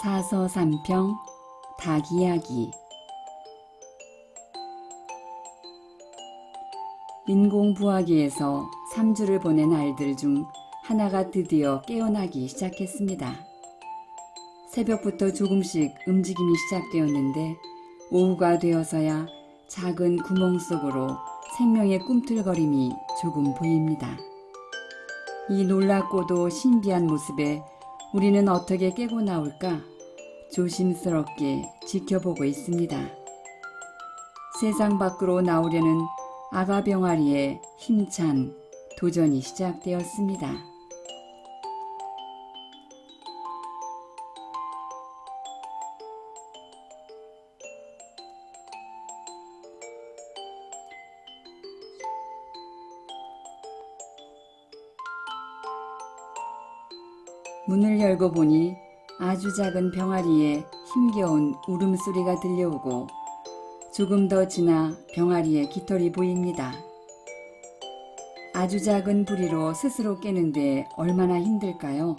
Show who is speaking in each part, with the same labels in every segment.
Speaker 1: 사서 삼평 닭이야기 인공부화기에서 3주를 보낸 알들 중 하나가 드디어 깨어나기 시작했습니다. 새벽부터 조금씩 움직임이 시작되었는데 오후가 되어서야 작은 구멍 속으로 생명의 꿈틀거림이 조금 보입니다. 이 놀랍고도 신비한 모습에 우리는 어떻게 깨고 나올까 조심스럽게 지켜보고 있습니다. 세상 밖으로 나오려는 아가 병아리의 힘찬 도전이 시작되었습니다. 문을 열고 보니 아주 작은 병아리의 힘겨운 울음소리가 들려오고 조금 더 지나 병아리의 깃털이 보입니다. 아주 작은 부리로 스스로 깨는데 얼마나 힘들까요?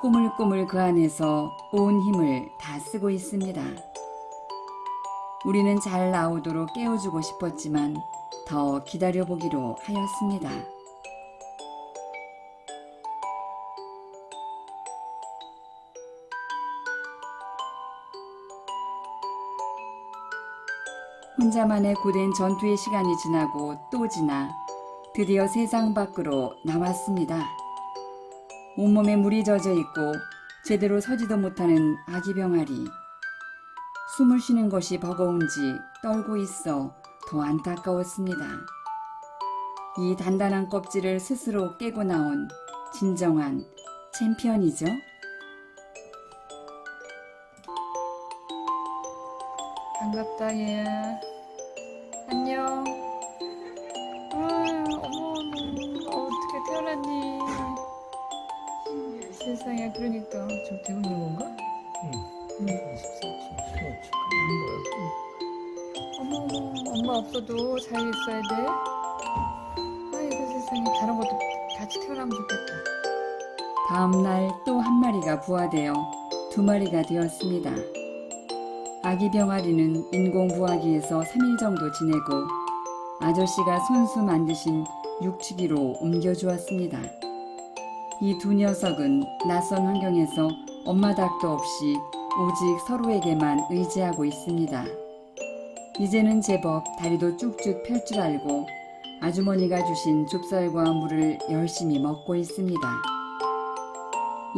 Speaker 1: 꼬물꼬물 그 안에서 온 힘을 다 쓰고 있습니다. 우리는 잘 나오도록 깨워주고 싶었지만 더 기다려보기로 하였습니다. 혼자만의 고된 전투의 시간이 지나고 또 지나 드디어 세상 밖으로 나왔습니다. 온몸에 물이 젖어 있고 제대로 서지도 못하는 아기 병아리. 숨을 쉬는 것이 버거운지 떨고 있어 더 안타까웠습니다. 이 단단한 껍질을 스스로 깨고 나온 진정한 챔피언이죠. 반갑다 얘 야 안녕 아유 어머 어떻게 태어났니 세상에 그러니까 좀 되고 있는 건가?
Speaker 2: 응. 24초, 15초 끝난 거야.
Speaker 1: 어머 어머 엄마 없어도 잘 있어야 돼 아이고 세상에 다른 것도 같이 태어나면 좋겠다 다음날 또 한 마리가 부화되어 두 마리가 되었습니다 아기 병아리는 인공부화기에서 3일 정도 지내고 아저씨가 손수 만드신 육축기로 옮겨주었습니다. 이 두 녀석은 낯선 환경에서 엄마 닭도 없이 오직 서로에게만 의지하고 있습니다. 이제는 제법 다리도 쭉쭉 펼 줄 알고 아주머니가 주신 좁쌀과 물을 열심히 먹고 있습니다.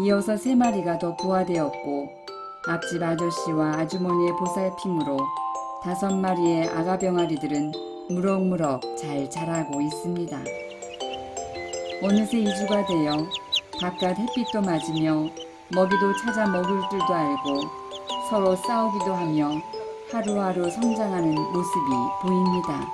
Speaker 1: 이어서 세 마리가 더 부화되었고 앞집 아저씨와 아주머니의 보살핌으로 다섯 마리의 아가 병아리들은 무럭무럭 잘 자라고 있습니다. 어느새 이주가 되어 바깥 햇빛도 맞으며 먹이도 찾아 먹을 줄도 알고 서로 싸우기도 하며 하루하루 성장하는 모습이 보입니다.